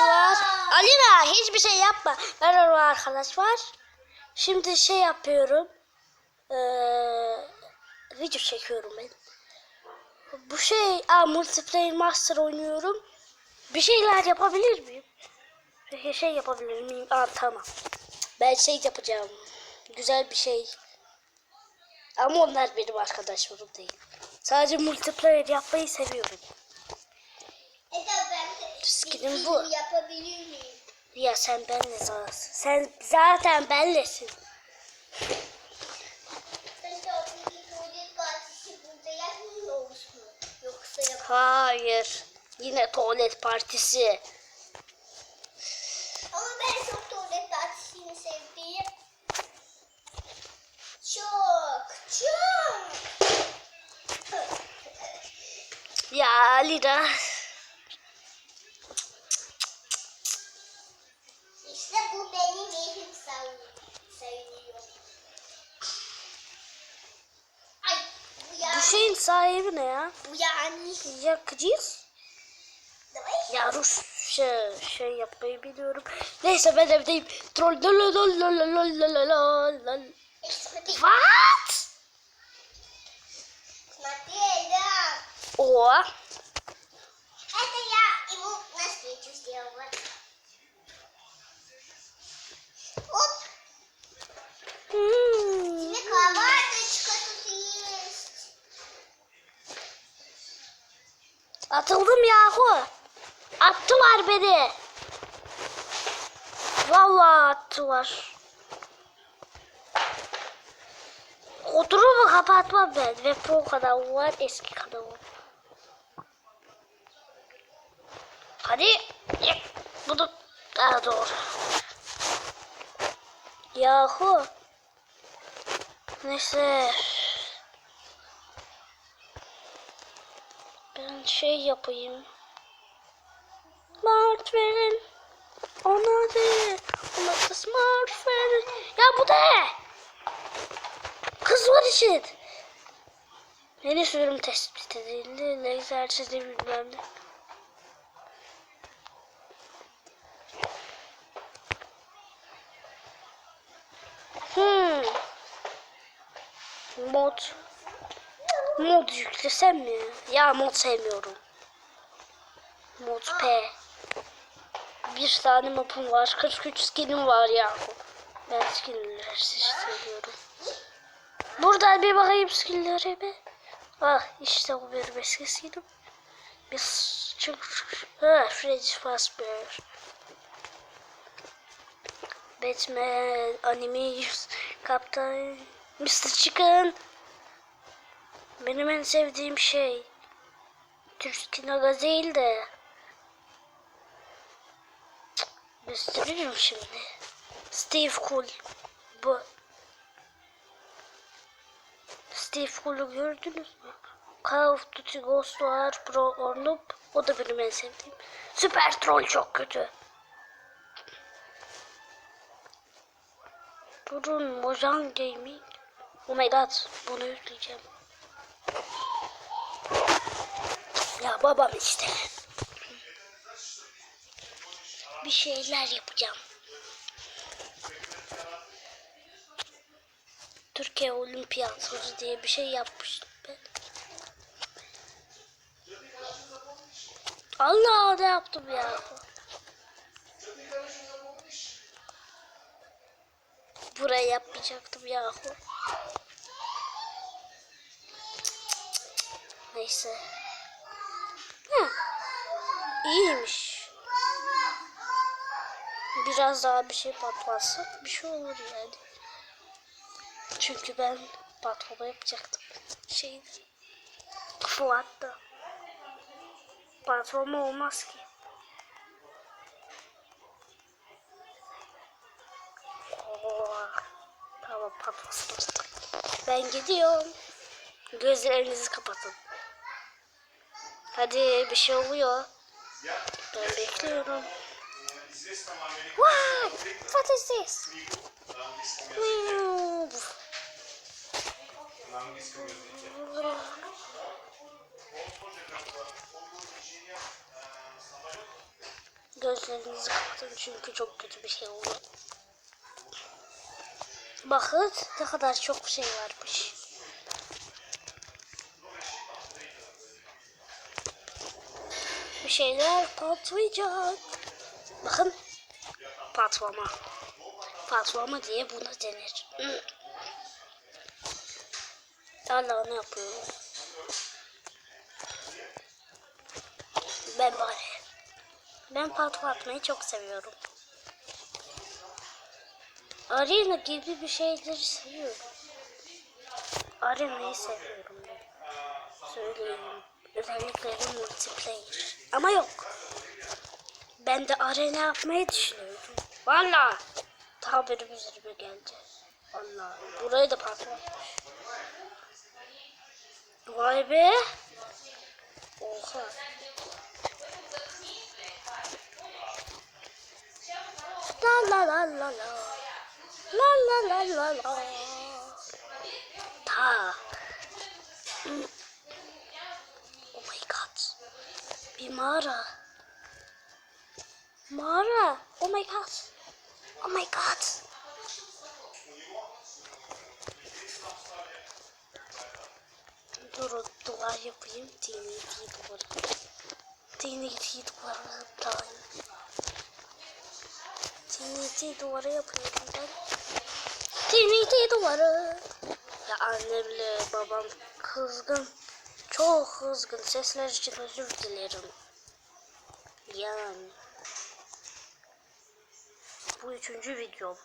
arkadaş var. Alina hiçbir şey yapma. Merhaba arkadaş var. Şimdi şey yapıyorum. Ee, video çekiyorum ben. Bu şey, aa, multiplayer master oynuyorum. Bir şeyler yapabilir miyim? Bir şey yapabilir miyim? Aa tamam. Ben şey yapacağım. Güzel bir şey. Ama onlar benim arkadaşlarım değil. Sadece multiplayer yapmayı seviyorum. Şimdi bu. Yapabilir miyim? Ya sen benle zaten. Sen zaten benlesin. Hayır. Yine tuvalet partisi. Ama ben çok tuvalet partisini sevdiğim. Çok, çok. Ya Lida. şeyin sahibi ne ya? Bu yani. Yakıcıyız. Ya Rus şey, şey yapmayı biliyorum. Neyse ben evdeyim. Troll lol lol lol lol lol lol lol lol. Eksperti. What? Matilda. O. Это я ему навстречу сделала. Оп, Hmm. тебе кроваточка Atıldım yahu. Attılar beni. Vallahi attılar. Oturumu kapatmam ben ve pro kadar var eski kanalım. Hadi. Bunu daha doğru. Yahu. Neyse. Ben şey yapayım. Smart verin. Ona de. Ona da smart verin. Ya bu ne? Kız var için. Yeni sürüm tespit edildi. Egzersizi bilmem ne. Hmm. Mod. Mod yüklesem mi? Ya mod sevmiyorum. Mod P. Bir tane mapım var. 43 skinim var ya. Ben skinleri seviyorum. Buradan bir bakayım skinlere bir. Ah işte bu benim eski skinim. Biz çık Ha Freddy Fazbear. Batman, anime, Kaptan, Mr. Chicken. Benim en sevdiğim şey Türk Kinoga değil de gösteririm şimdi. Steve Cool bu. Steve Cool'u gördünüz mü? Call of Duty Ghost War Pro Ornup o da benim en sevdiğim. Süper Troll çok kötü. Durun Mojang Gaming. Oh my god bunu yükleyeceğim. Ya babam işte. Bir şeyler yapacağım. Türkiye Olimpiyatları diye bir şey yapmıştım ben. Allah ne yaptım ya. Buraya yapmayacaktım yahu. Neyse. Hı. İyiymiş. Biraz daha bir şey patlatsak bir şey olur yani. Çünkü ben patlama yapacaktım. Şeydi. Fuat'ta. Patlama olmaz ki. Oo. Tamam patlasın. Ben gidiyorum. Gözlerinizi kapatın. Hadi bir şey oluyor. Ben bekliyorum. Wow! What is this? Wow. Gözlerinizi kapatın çünkü çok kötü bir şey oldu. Bakın ne kadar çok şey varmış. Şeyler patlayacak. Bakın patlama. Patlama diye buna denir. Hala ne yapıyorum? Ben bari. Ben patlatmayı çok seviyorum. Arena gibi bir şeyleri seviyorum. Arena'yı seviyorum. Söyleyeyim. Özellikle multiplayer. Ama yok. Ben de arena yapmayı düşünüyorum. Valla. Daha benim üzerime geldi. Allah. Burayı da patlatmış. Vay be. Oha. La la la la la. La la la la la. Ta. Hmm. Oh my god. Bir mağara. Mağara. Oh my god. Oh my god. Dur duvar yapayım. TNT duvarı. TNT duvarı yapayım. TNT duvarı yapıyorum ben. TNT duvarı. Ya annemle babam kızgın. Çok kızgın. Sesler için özür dilerim. Yani. Bu üçüncü videom.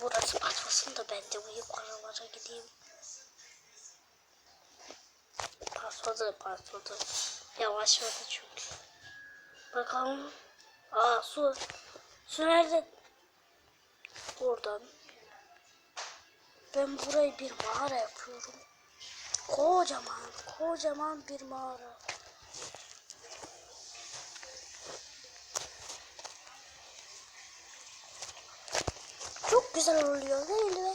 Burası patlasın da ben de uyuyup oralara gideyim. Patladı patladı. Yavaşladı çünkü. Bakalım. Aa su. Su nerede? Oradan. Ben burayı bir mağara yapıyorum. Kocaman, kocaman bir mağara. Çok güzel oluyor değil mi?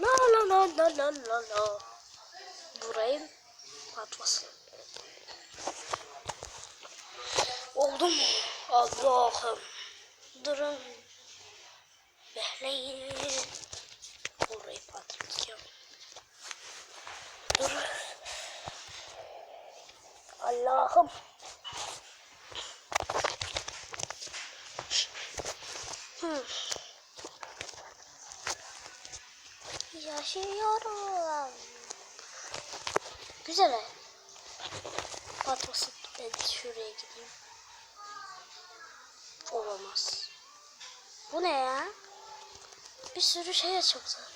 La la la la la la la. Burayı patlasın. Oldu mu? Allah'ım. Durun. Bekleyin. Burayı patlatacağım. Dur. Allah'ım. Hmm. Yaşıyorum. Güzel. Patlasın. Ben şuraya gideyim. Olamaz. Bu ne ya? Bir sürü şey açıldı.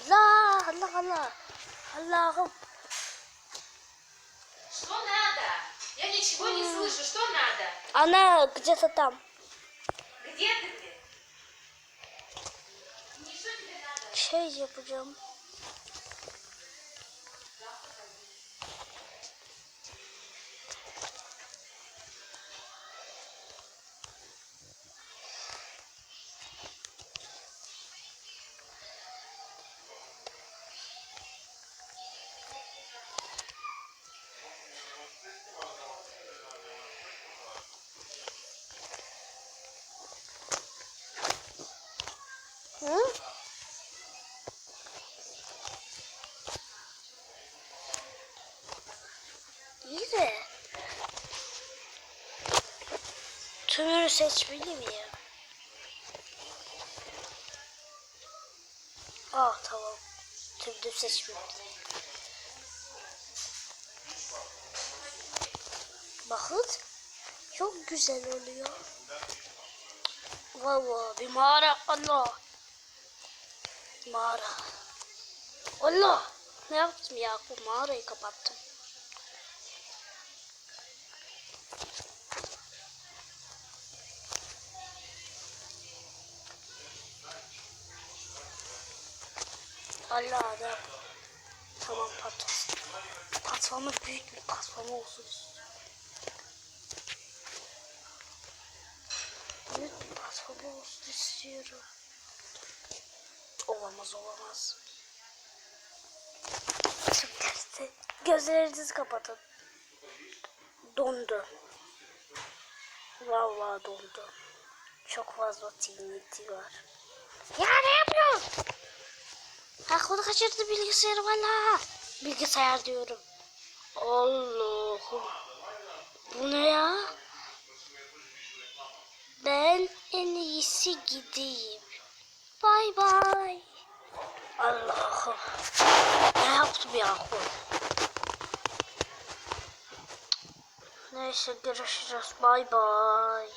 Allah Allah Allah. Allah'ım. Ничего не слышу. Что надо? Ana где-то там. Где ты? ты? Не что İyi de. Tümünü seçmeli miyim? Ah tamam. Tümünü seçmeli. Bakın. Çok güzel oluyor. Valla bir mağara. Allah. Mağara. Allah. Ne yaptım ya? Bu mağarayı kapattım. Allah adam. Tamam patlasın. Patlama büyük bir patlama olsun. Büyük bir patlama olsun istiyorum. Olamaz olamaz. gözlerinizi kapatın. Dondu. Vallahi dondu. Çok fazla tinnitti var. Ya ne yapıyorsun? Konu kaçırdı bilgisayarı valla. Bilgisayar diyorum. Allah'ım. Bu ne ya? Ben en iyisi gideyim. Bay bay. Allah'ım. Ne yaptım ya? Neyse görüşürüz. Bay bay.